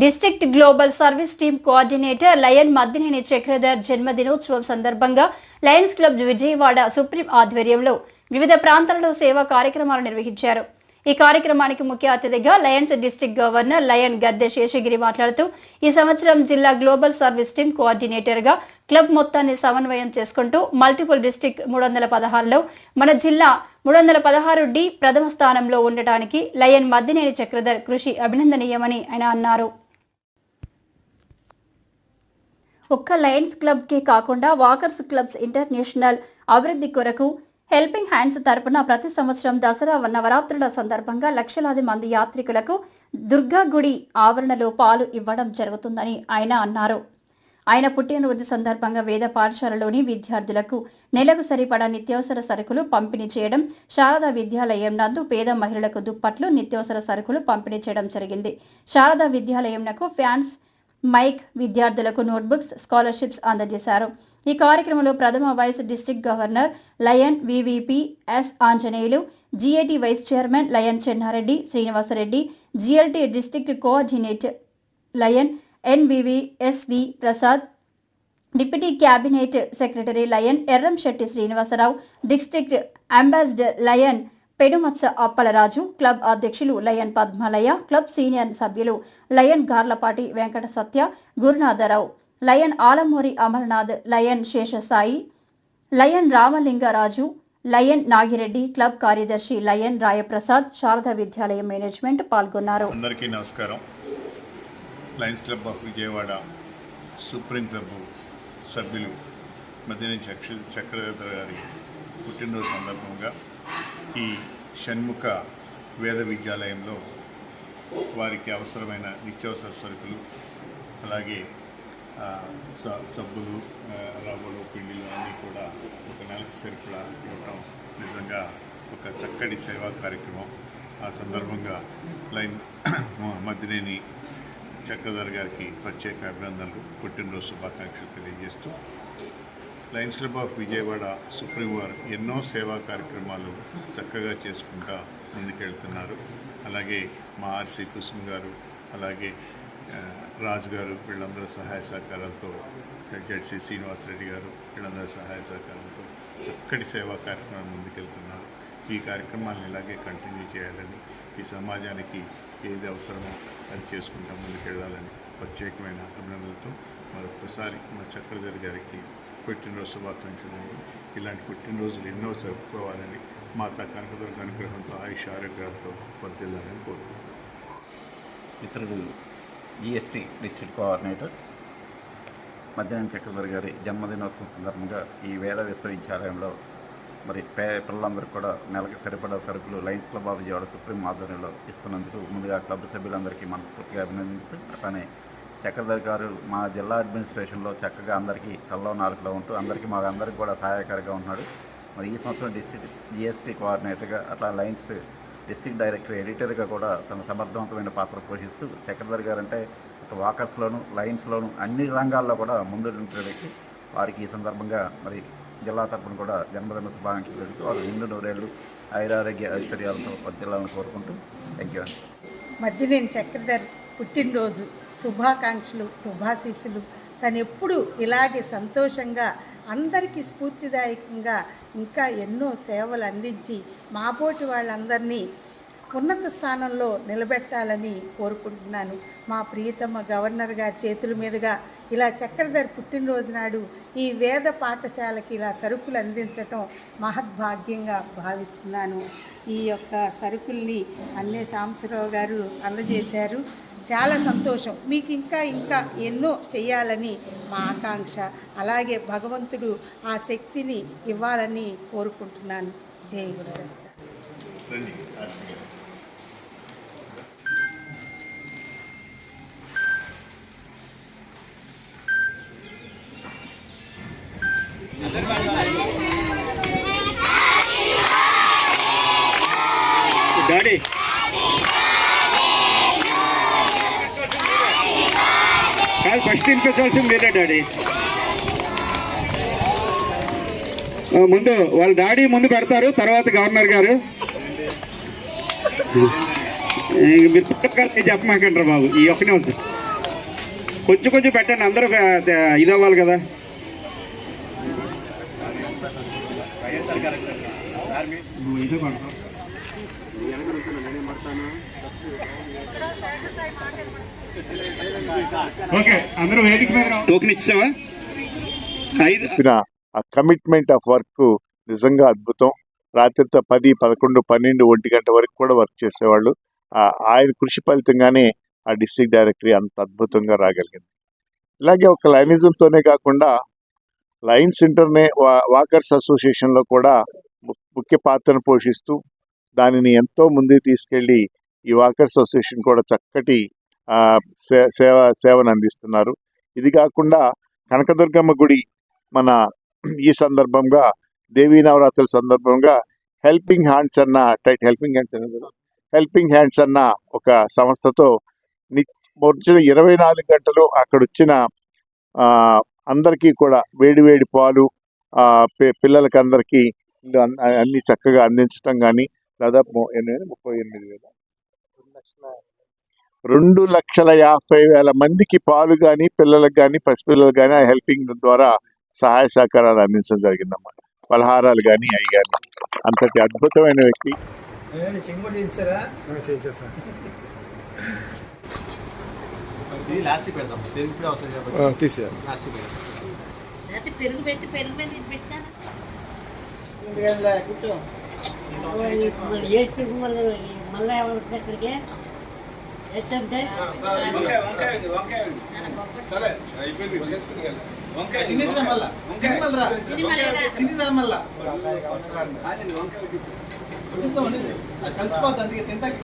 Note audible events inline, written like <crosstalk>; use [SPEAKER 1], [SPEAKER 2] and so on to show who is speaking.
[SPEAKER 1] District global service team coordinator lion Maddineni Chakradhar జన్మదినోత్సవం సందర్భంగా Lions club Vijayawada supreme ఆధ్వర్యంలో వివిధ ప్రాంతాలలో సేవా కార్యక్రమాలు నిర్వహించారు. ఈ కార్యక్రమానికి ముఖ్య అతిథిగా lions district governor lion Gadde Seshagiri మాట్లాడుతూ ఈ సంవత్సరం జిల్లా గ్లోబల్ సర్వీస్ టీమ్ కోఆర్డినేటర్గా క్లబ్ మొత్తాన్ని సమన్వయం చేసుకుంటూ మల్టిపుల్ డిస్ట్రిక్ట్ మూడు వందల పదహారులో మన జిల్లా మూడు వందల పదహారు డి ప్రథమ స్థానంలో ఉండటానికి లయన్ మద్దినేని చక్రధర్ కృషి అభినందనీయమని ఆయన అన్నారు. ఒక్క లయన్స్ క్లబ్కే కాకుండా వాకర్స్ క్లబ్స్ ఇంటర్నేషనల్ అభివృద్ధి కొరకు హెల్పింగ్ హ్యాండ్స్ తరపున ప్రతి సంవత్సరం దసరా నవరాత్రుల సందర్భంగా లక్షలాది మంది యాత్రికులకు దుర్గా గుడి ఆవరణలో పాలు ఇవ్వడం జరుగుతుందని ఆయన అన్నారు. ఆయన పుట్టినరోజు సందర్భంగా వేద పాఠశాలలోని విద్యార్థులకు నెలకు సరిపడా నిత్యావసర సరుకులు పంపిణీ చేయడం శారదా విద్యాలయం నందు పేద మహిళలకు దుప్పట్లు నిత్యావసర సరుకులు పంపిణీ చేయడం జరిగింది. శారదా విద్యాలయంనకు ఫ్యాన్స్ మైక్ విద్యార్థులకు నోట్బుక్స్ స్కాలర్షిప్స్ అందజేశారు. ఈ కార్యక్రమంలో ప్రథమ vice district governor lion V V P S Anjaneyulu G A T vice chairman lion Chennareddy Srinivasareddy G L T district coordinator lion N V V S V Prasad deputy cabinet secretary lion Erramsetti Srinivasarao district ambassador lion Penumatsa Appalaraju club అధ్యక్షులు lion Padmalaya club senior సభ్యులు lion Garlapati Venkata Satya Gurunatharao lion Alamuri Amarnath lion Seshasai lion Ramalingaraju lion Nagireddy club కార్యదర్శి lion Rayaprasad Sharada Vidyalayam management పాల్గొన్నారు.
[SPEAKER 2] అందరికీ నమస్కారం. Lions club of Vijayawada supreme club సభ్యులు మధ్యని చక్ష గారి పుట్టినరోజు సందర్భంగా ఈ షణ్ముఖ వేద విద్యాలయంలో వారికి అవసరమైన నిత్యావసర సరుకులు అలాగే స- సబ్బులు రవ్వలు పిండిలు అన్నీ కూడా ఒక నెలకు సరిపడా ఇవ్వటం నిజంగా ఒక చక్కటి సేవా కార్యక్రమం. ఆ సందర్భంగా లైన్ <clears throat> మధ్యనేని చక్రధర్ గారికి ప్రత్యేక అభినందనలు. పుట్టినరోజు శుభాకాంక్షలు తెలియజేస్తూ lions club of Vijayawada supreme వారు ఎన్నో సేవా కార్యక్రమాలు చక్కగా చేసుకుంటా ముందుకెళ్తున్నారు. అలాగే మా ఆర్సీ కుసుమ్ గారు అలాగే రాజు గారు వీళ్ళందరూ సహాయ సహకారాలతో జడ్సి శ్రీనివాసరెడ్డి గారు వీళ్ళందరూ సహాయ సహకారంతో చక్కటి సేవా కార్యక్రమం ముందుకెళ్తున్నారు. ఈ కార్యక్రమాలను ఇలాగే కంటిన్యూ చేయాలని ఈ సమాజానికి ఏది అవసరమో అది చేసుకుంటా ముందుకెళ్ళాలని ప్రత్యేకమైన అభినందనలతో మరొకసారి మా చక్రధర్ గారికి పుట్టినరోజు శుభాకాంక్షలు ఇలాంటి పుట్టినరోజులు ఎన్నో జరుపుకోవాలని మాతా కనకదుర్గ అనుగ్రహంతో ఆయుష ఆరోగ్యాలతో వర్దిల్లాలని కోరుకుంటున్నాను
[SPEAKER 3] ఇతరుడు జిఎస్టీ డిస్ట్రిక్ట్ కోఆర్డినేటర్ మధ్యాహ్నం చక్రధర్ గారి జన్మదినోత్సవం సందర్భంగా ఈ వేద విశ్వవిద్యాలయంలో మరి పే పిల్లలందరూ కూడా నెలకి సరిపడా సరుకులు lions club of Vijayawada supreme ఆధ్వర్యంలో ఇస్తున్నందుకు ముందుగా క్లబ్ సభ్యులందరికీ మనస్ఫూర్తిగా అభినందిస్తూ అట్లానే చక్రధర్ గారు మా జిల్లా అడ్మినిస్ట్రేషన్లో చక్కగా అందరికీ కల్లో నాలుగులో ఉంటూ అందరికీ మా అందరికీ కూడా సహాయకారిగా ఉంటున్నాడు మరి ఈ సంవత్సరం డిస్ట్రిక్ట్ జిఎస్టీ కోఆర్డినేటర్గా అట్లా లైన్స్ డిస్ట్రిక్ట్ డైరెక్టర్ ఎడిటర్గా కూడా తన సమర్థవంతమైన పాత్ర పోషిస్తూ చక్రధర్ గారు అంటే వాకర్స్లోను లైన్స్లోను అన్ని రంగాల్లో కూడా ముందు వ్యక్తి. వారికి ఈ సందర్భంగా మరి జిల్లా తరపున కూడా జన్మదిన శుభాకాంక్షలు పెడుతూ వారు నిండు నూరేళ్ళు ఐరారోగ్య ఐశ్వర్యాలతో వర్దిల్లాలని కోరుకుంటూ థ్యాంక్ యూ అండి
[SPEAKER 4] మధ్యనేని చక్రధర్ పుట్టినరోజు. శుభాకాంక్షలు శుభాశీస్సులు. తను ఎప్పుడు ఇలాగే సంతోషంగా అందరికీ స్ఫూర్తిదాయకంగా ఇంకా ఎన్నో సేవలు అందించి మాపోటి వాళ్ళందరినీ ఉన్నత స్థానంలో నిలబెట్టాలని కోరుకుంటున్నాను. మా ప్రియతమ గవర్నర్ గారి చేతుల మీదుగా ఇలా చక్రధర్ పుట్టినరోజు నాడు ఈ వేద పాఠశాలకి ఇలా సరుకులు అందించటం మహద్భాగ్యంగా భావిస్తున్నాను. ఈ యొక్క సరుకుల్ని అన్నే సాంబశివరావు గారు అందజేశారు. చాలా సంతోషం. మీకు ఇంకా ఇంకా ఎన్నో చేయాలని మా ఆకాంక్ష. అలాగే భగవంతుడు ఆ శక్తిని ఇవ్వాలని కోరుకుంటున్నాను. జై
[SPEAKER 2] గురు
[SPEAKER 5] డాడీ. కాదు మీరే డాడీ ముందు వాళ్ళ డాడీ ముందు పెడతారు తర్వాత గవర్నర్ గారు ఇంక మీరు పుస్తకాలు చెప్పమాకంటారు బాబు ఈ ఒక్క నిమిషం కొంచెం కొంచెం పెట్టండి అందరూ ఇది అవ్వాలి కదా ఇదే పడతాం ఓకే అందరూ వేదిక మీద రా- టోకెన్ ఇచ్చావా? ఐదు
[SPEAKER 2] చెప్పిన ఆ కమిట్మెంట్ ఆఫ్ వర్క్ నిజంగా అద్భుతం. రాత్రితో పది పదకొండు పన్నెండు ఒంటి గంట వరకు కూడా వర్క్ చేసేవాళ్ళు. ఆయన కృషి ఫలితంగానే ఆ డిస్ట్రిక్ట్ డైరెక్టరీ అంత అద్భుతంగా రాగలిగింది. ఇలాగే ఒక లైనిజంతోనే కాకుండా లయన్స్ ఇంటర్నే వా- వాకర్స్ అసోసియేషన్లో కూడా ము- ముఖ్య పాత్రను పోషిస్తూ దానిని ఎంతో ముందుకు తీసుకెళ్ళి ఈ వాకర్స్ అసోసియేషన్ కూడా చక్కటి సే- సేవ సేవను అందిస్తున్నారు. ఇది కాకుండా కనకదుర్గమ్మ గుడి మన ఈ సందర్భంగా దేవీ నవరాత్రుల సందర్భంగా హెల్పింగ్ హ్యాండ్స్ అన్న టైట్ హెల్పింగ్ హ్యాండ్స్ అన్న హెల్పింగ్ హ్యాండ్స్ అన్న ఒక సంస్థతో ని వచ్చిన ఇరవై నాలుగు గంటలు అక్కడ వచ్చిన అందరికీ కూడా వేడివేడి పాలు పిల్లలకి అందరికీ అన్ని చక్కగా అందించడం కానీ దాదాపు ఎన్ని- ముప్పై ఎనిమిది వేల? రెండు లక్షల యాభై వేల మందికి పాలు కానీ పిల్లలకు కానీ పసిపిల్లలకు కానీ ఆ హెల్పింగ్ ద్వారా సహాయ సహకారాలు అందించడం జరిగిందమ్మా. పలహారాలు కానీ అవి కానీ అంతటి అద్భుతమైన వ్యక్తి.
[SPEAKER 6] తీసేయాలి.
[SPEAKER 7] ఇది పెట్టాను మళ్ళీ ఎవరు ఇక్కడికి ఎట్టంటే
[SPEAKER 8] కలిసిపోతుంది అందుకే తింటా.